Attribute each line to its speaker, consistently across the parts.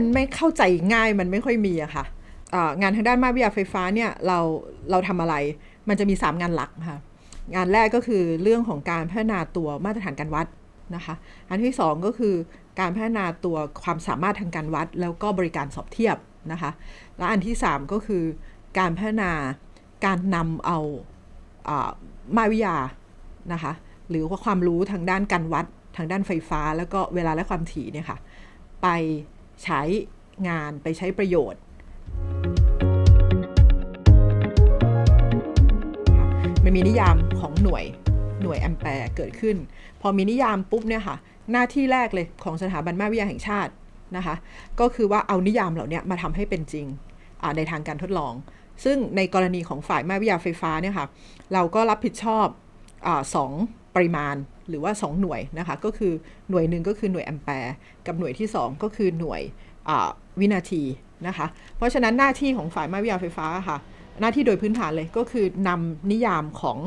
Speaker 1: มันไม่เข้าใจง่ายมันไม่ค่อยมีอะค่ะงานทางด้านมาวิทยาไฟฟ้าเนี่ยเราเราทำอะไร มันจะมี 3 งานหลักค่ะงานแรกก็คือเรื่องของการพัฒนาตัวมาตรฐานการวัดนะคะอันที่ 2 ก็คือการพัฒนาตัวความสามารถทางการวัด แล้วก็บริการสอบเทียบนะคะและอันที่ 3 ก็คือการพัฒนาการนำเอาอามาวิทยานะคะหรือว่าความรู้ทางด้านการวัดทางด้านไฟฟ้า แล้วก็เวลาและความถี่เนี่ยค่ะไป ใช้งานไปใช้ประโยชน์มันมีนิยามของหน่วยหน่วยแอมแปร์เกิดขึ้น พอมีนิยามปุ๊บเนี่ยค่ะ หน้าที่แรกเลยของสถาบันมาวิทยาแห่งชาตินะคะ ก็คือว่าเอานิยามเหล่านี้มาทำให้เป็นจริงในทางการทดลอง ซึ่งในกรณีของฝ่ายมาวิทยาไฟฟ้าเนี่ยค่ะ เราก็รับผิดชอบอสอง ปริมาณหรือว่า 2 หน่วยนะคะก็คือหน่วยหนึ่งก็คือหน่วยแอมแปร์กับหน่วยที่ 2 ก็คือหน่วยวินาทีนะคะเพราะฉะนั้นหน้าที่ของฝ่ายมาวิทยาไฟฟ้าค่ะหน้าที่โดยพื้นฐานเลยก็คือนำนิยามของ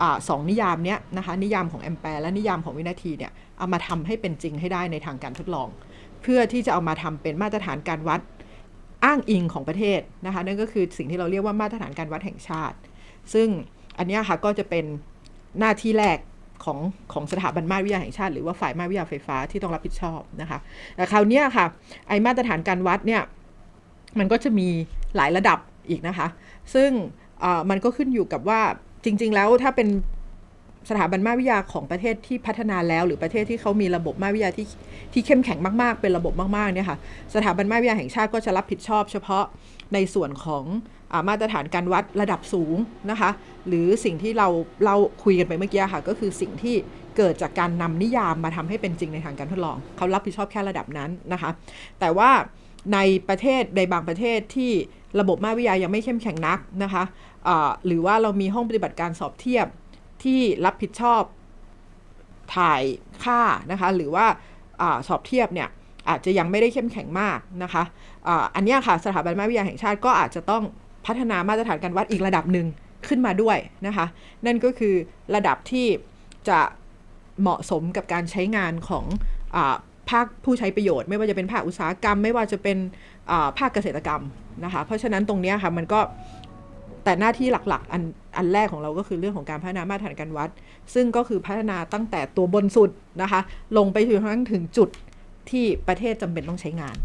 Speaker 1: อสองนิยามเนี้ยนะคะนิยามของแอมแปร์และนิยามของวินาทีเนี่ยเอามาทำให้เป็นจริงให้ได้ในทางการทดลอง เพื่อที่จะเอามาทำเป็นมาตรฐานการวัดอ้างอิงของประเทศนะคะนั่นก็คือสิ่งที่เราเรียกว่ามาตรฐานการวัดแห่งชาติ ซึ่งอันนี้ค่ะก็จะเป็นหน้าที่แรก ของของสถาบันมาวิทยาแห่งชาติ หรือว่าฝ่ายมาวิทยาไฟฟ้าที่ต้องรับผิดชอบนะคะแต่คราวนี้ค่ะไอมาตรฐานการวัดเนี่ยมันก็จะมีหลายระดับอีกนะคะ ซึ่งมันก็ขึ้นอยู่กับว่าจริง ๆ แล้วถ้าเป็นสถาบันมาวิทยาของประเทศที่พัฒนาแล้ว หรือประเทศที่เขามีระบบมาวิทยาที่ที่เข้มแข็งมากๆ เป็นระบบมากๆเนี่ยค่ะสถาบันมาวิทยาแห่งชาติก็จะรับผิดชอบเฉพาะในส่วนของ มาตรฐานการวัดระดับสูงนะคะ หรือสิ่งที่เราเราคุยกันไปเมื่อกี้ค่ะ ก็คือสิ่งที่เกิดจากการนำนิยามมาทำให้เป็นจริงในทางการทดลอง เขารับผิดชอบแค่ระดับนั้นนะคะ แต่ว่าในประเทศในบางประเทศที่ระบบมาวิทยายังไม่เข้มแข็งนักนะคะะหรือว่าเรามีห้องปฏิบัติการสอบเทียบที่รับผิดชอบถ่ายค่านะคะ หรือว่าอสอบเทียบเนี่ยอาจจะยังไม่ได้เข้มแข็งมากนะคะอะอันนี้ค่ะสถาบันมาวิทยาแห่งชาติก็อาจจะต้อง พัฒนามาตรฐานการวัดอีกระดับหนึ่งขึ้นมาด้วยนะคะ นั่นก็คือระดับที่จะเหมาะสมกับการใช้งานของอภาคผู้ใช้ประโยชน์ ไม่ว่าจะเป็นภาคอุตสาหกรรม ไม่ว่าจะเป็นภาคเกษตรกรรมนะคะเพราะฉะนั้นตรงนี้ค่ะมันก็แต่หน้าที่หลักๆอันอันแรกของเราก็คือเรื่องของการพัฒนามาตรฐานการวัด ซึ่งก็คือพัฒนาตั้งแต่ตัวบนสุดนะคะ ลงไปถึงทั้งถึงจุดที่ประเทศจำเป็นต้องใช้งาน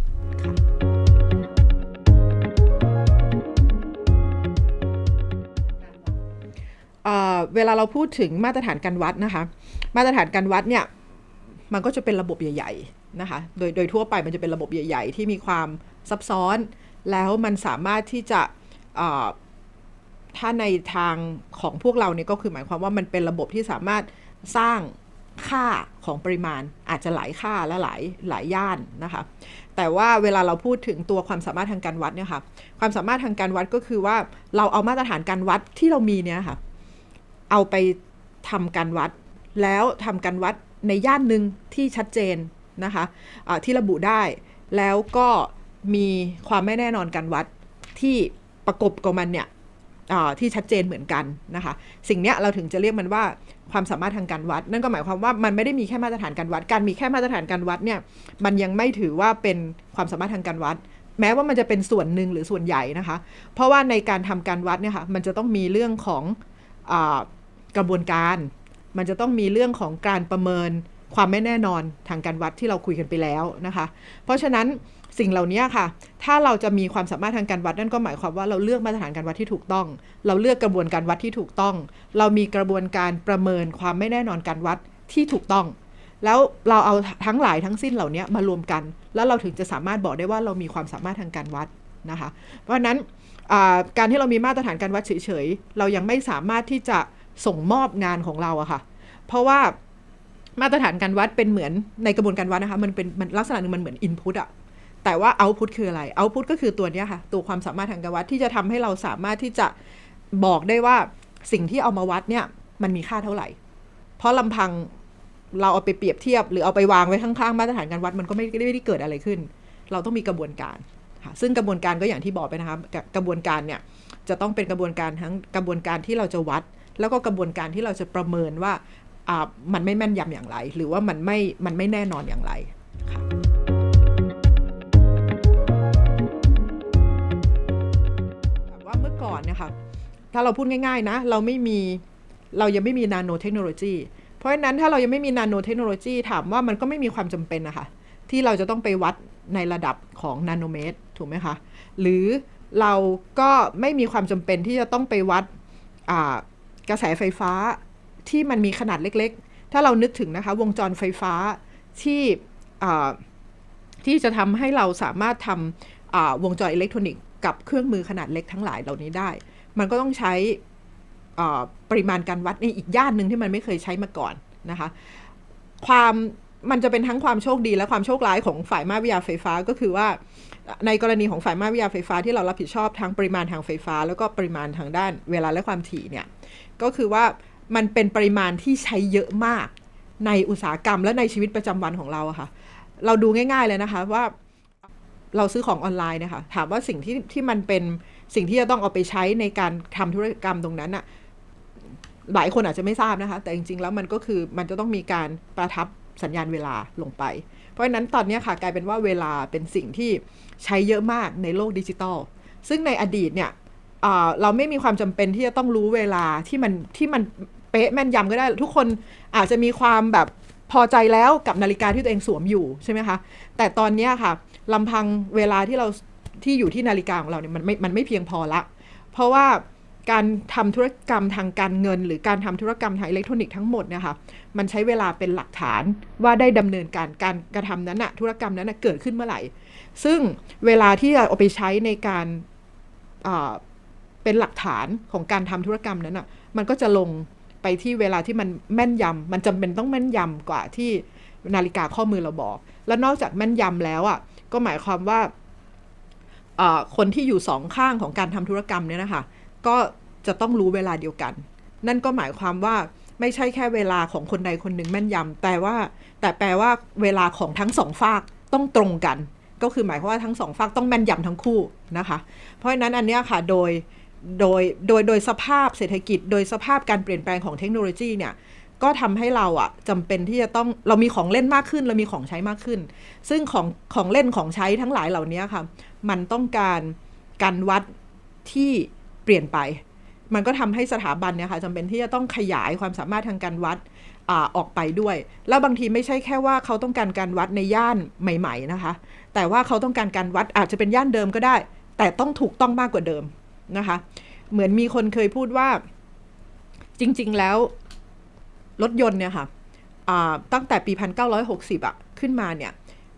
Speaker 1: เวลาเราพูดถึงมาตรฐานการวัดนะคะ มาตรฐานการวัดเนี่ยมันก็จะเป็นระบบใหญ่ๆนะคะ โดยโดยทั่วไปมันจะเป็นระบบใหญ่ ๆ ที่มีความซับซ้อน แล้วมันสามารถที่จะถ้าในทางของพวกเราเนี่ยก็คือหมายความว่ามันเป็นระบบที่สามารถสร้างค่าของปริมาณอาจจะหลายค่าและหลายหลายย่านนะคะ แต่ว่าเวลาเราพูดถึงตัวความสามารถทางการวัดเนี่ยค่ะ ความสามารถทางการวัดก็คือว่าเราเอามาตรฐานการวัดที่เรามีเนี่ยค่ะ เอาไปทำการวัด แล้วทำการวัดในย่านหนึ่งที่ชัดเจนนะคะะที่ระบุได้ แล้วก็มีความไม่แน่นอนการวัดที่ประกบกับมันเนี่ยที่ชัดเจนเหมือนกันนะคะ สิ่งนี้เราถึงจะเรียกมันว่าความสามารถทางการวัด นั่นก็หมายความว่ามันไม่ได้มีแค่มาตรฐานการวัด การมีแค่มาตรฐานการวัดเนี่ยมันยังไม่ถือว่าเป็นความสามารถทางการวัด แม้ว่ามันจะเป็นส่วนหนึ่งหรือส่วนใหญ่นะคะ เพราะว่าในการทำการวัดเนี่ยค่ะมันจะต้องมีเรื่องของอ กระบวนการ มันจะต้องมีเรื่องของการประเมินความไม่แน่นอนทางการวัดที่เราคุยกันไปแล้วนะคะ เพราะฉะนั้นสิ่งเหล่านี้ค่ะ ถ้าเราจะมีความสามารถทางการวัดนั่นก็หมายความว่าเราเลือกมาตรฐานการวัดที่ถูกต้อง เราเลือกกระบวนการวัดที่ถูกต้อง เรามีกระบวนการประเมินความไม่แน่นอนการวัดที่ถูกต้อง แล้วเราเอาทั้งหลายทั้งสิ้นเหล่านี้มารวมกัน แล้วเราถึงจะสามารถบอกได้ว่าเรามีความสามารถทางการวัดนะคะ เพราะฉะนั้นการที่เรามีมาตรฐานการวัดเฉยๆ เรายังไม่สามารถที่จะ ส่งมอบงานของเราอะค่ะ เพราะว่ามาตรฐานการวัดเป็นเหมือนในกระบวนการวัดนะคะ มันเป็นมันลักษณะหนึ่งมันเหมือนอินพุตอะแต่ว่าเอาพุตคืออะไรเอาพุตก็คือตัวนี้ค่ะ ตัวความสามารถทางการวัดที่จะทำให้เราสามารถที่จะบอกได้ว่าสิ่งที่เอามาวัดเนี่ยมันมีค่าเท่าไหร่ เพราะลำพังเราเอาไปเปรียบเทียบ หรือเอาไปวางไว้ข้างๆมาตรฐานการวัดมันก็ไม่ได้ไม่ได้เกิดอะไรขึ้น เราต้องมีกระบวนการค่ะซึ่งกระบวนการก็อย่างที่บอกไปนะคะกระบวนการเนี่ยจะต้องเป็นกระบวนการทั้งกระบวนการที่เราจะวัด แล้วก็กระบวนการที่เราจะประเมินว่ามันไม่แม่นยำอย่างไร หรือว่ามันไม่มันไม่แน่นอนอย่างไรค่ะว่าเมื่อก่อนนะคะถ้าเราพูดง่ายๆนะ เราไม่มีเรายังไม่มีนาโนเทคโนโลยีเพราะฉะนั้นถ้าเรายังไม่มีนาโนเทคโนโลยีถามว่ามันก็ไม่มีความจำเป็นนะคะที่เราจะต้องไปวัดในระดับของนาโนเมตรถูกไหมคะ หรือเราก็ไม่มีความจำเป็นที่จะต้องไปวัด กระแสไฟฟ้าที่มันมีขนาดเล็กๆ ถ้าเรานึกถึงนะคะ วงจรไฟฟ้าที่ที่จะทำให้เราสามารถทำวงจรอิเล็กทรอนิกส์กับเครื่องมือขนาดเล็กทั้งหลายเหล่านี้ได้ มันก็ต้องใช้ปริมาณการวัดในอีกย่านหนึ่งที่มันไม่เคยใช้มาก่อนนะคะ ความมันจะเป็นทั้งความโชคดีและความโชคร้ายของฝ่ายมาวิทยาไฟฟ้าก็คือว่า ในกรณีของฝ่ายมาวิทยาไฟฟ้าที่เรารับผิดชอบทั้งปริมาณทางไฟฟ้า แล้วก็ปริมาณทางด้านเวลาและความถี่เนี่ยก็คือว่ามันเป็นปริมาณที่ใช้เยอะมากในอุตสาหกรรมและในชีวิตประจำวันของเราอะค่ะ เราดูง่าย ๆเลยนะคะว่าเราซื้อของออนไลน์นะคะถามว่าสิ่งที่ที่มันเป็นสิ่งที่จะต้องเอาไปใช้ในการทำธุรกรรมตรงนั้นอะหลายคนอาจจะไม่ทราบนะคะ แต่จริงๆแล้วมันก็คือมันจะต้องมีการประทับสัญญาณเวลาลงไป เพราะฉะนั้นตอนนี้ค่ะกลายเป็นว่าเวลาเป็นสิ่งที่ใช้เยอะมากในโลกดิจิตอลซึ่งในอดีตเนี่ยเราไม่มีความจำเป็นที่จะต้องรู้เวลาที่มันที่มันเป๊ะแม่นยำก็ได้ ทุกคนอาจจะมีความแบบพอใจแล้วกับนาฬิกาที่ตัวเองสวมอยู่ใช่ไหมคะแต่ตอนนี้ค่ะลำพังเวลาที่เราที่อยู่ที่นาฬิกาของเราเนี่ยมันไม่มันไม่เพียงพอละ เพราะว่า การทำธุรกรรมทางการเงิน หรือการทำธุรกรรมทางอิเล็กทรอนิกส์ทั้งหมดเนี่ยค่ะมันใช้เวลาเป็นหลักฐานว่าได้ดำเนินการการกระทำนั้นอะธุรกรรมนั้นอะเกิดขึ้นเมื่อไหร่ ซึ่งเวลาที่เอาไปใช้ในการเป็นหลักฐานของการทำธุรกรรมนั้นอะมันก็จะลงไปที่เวลาที่มันแม่นยำมันจำเป็นต้องแม่นยำกว่าที่นาฬิกาข้อมือเราบอก แล้วนอกจากแม่นยำแล้วอะ่ะก็หมายความว่าคนที่อยู่สองข้างของการทำธุรกรรมเนี่ยนะคะ ก็จะต้องรู้เวลาเดียวกัน นั่นก็หมายความว่าไม่ใช่แค่เวลาของคนใดคนหนึ่งแม่นยำแต่ว่าแต่แปลว่าเวลาของทั้งสองฝากต้องตรงกัน ก็คือหมายความว่าทั้งสองฝากต้องแม่นยำทั้งคู่นะคะ เพราะฉะนั้นอันนี้ค่ะโดยโดยโดยโดยสภาพเศรษฐกิจ โดยสภาพการเปลี่ยนแปลงของเทคโนโลยีเนี่ยก็ทำให้เราอะจำเป็นที่จะต้องเรามีของเล่นมากขึ้น เรามีของใช้มากขึ้น ซึ่งของของเล่นของใช้ทั้งหลายเหล่านี้ค่ะ มันต้องการการวัดที่ เปลี่ยนไป มันก็ทำให้สถาบันเนี่ยค่ะจำเป็นที่จะต้องขยายความสามารถทางการวัดอออกไปด้วย แล้วบางทีไม่ใช่แค่ว่าเขาต้องการการวัดในย่านใหม่ ๆนะคะ แต่ว่าเขาต้องการการวัดอาจจะเป็นย่านเดิมก็ได้ แต่ต้องถูกต้องมากกว่าเดิมนะคะ เหมือนมีคนเคยพูดว่า จริง ๆ แล้วรถยนต์เนี่ยค่ะตั้งแต่ปี 1960อะขึ้นมาเนี่ย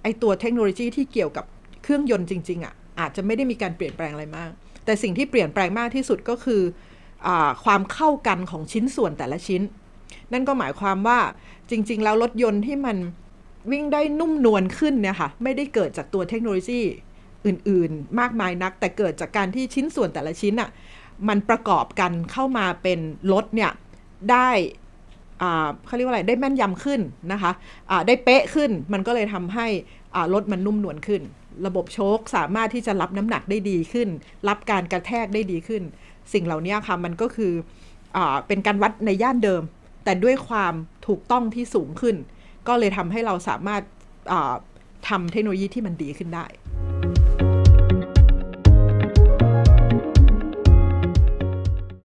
Speaker 1: ไอตัวเทคโนโลยีที่เกี่ยวกับเครื่องยนต์จริง ๆอะอาจจะไม่ได้มีการเปลี่ยนแปลงอะไรมาก แต่สิ่งที่เปลี่ยนแปลงมากที่สุดก็คืออความเข้ากันของชิ้นส่วนแต่ละชิ้น นั่นก็หมายความว่าจริง ๆ แล้วรถยนต์ที่มันวิ่งได้นุ่มนวลขึ้นเนี่ยค่ะไม่ได้เกิดจากตัวเทคโนโลยีอื่น ๆ มากมายนัก แต่เกิดจากการที่ชิ้นส่วนแต่ละชิ้นอะ่ะมันประกอบกันเข้ามาเป็นรถเนี่ยได้เขาเรียกว่าอะไรได้แม่นยำขึ้นนะคะะได้เป๊ะขึ้นมันก็เลยทำให้รถมันนุ่มนวลขึ้น ระบบโชคสามารถที่จะรับน้ำหนักได้ดีขึ้น รับการกระแทกได้ดีขึ้น สิ่งเหล่านี้ค่ะมันก็คืออเป็นการวัดในย่านเดิม แต่ด้วยความถูกต้องที่สูงขึ้น ก็เลยทำให้เราสามารถทำเทคโนโลยีที่มันดีขึ้นได้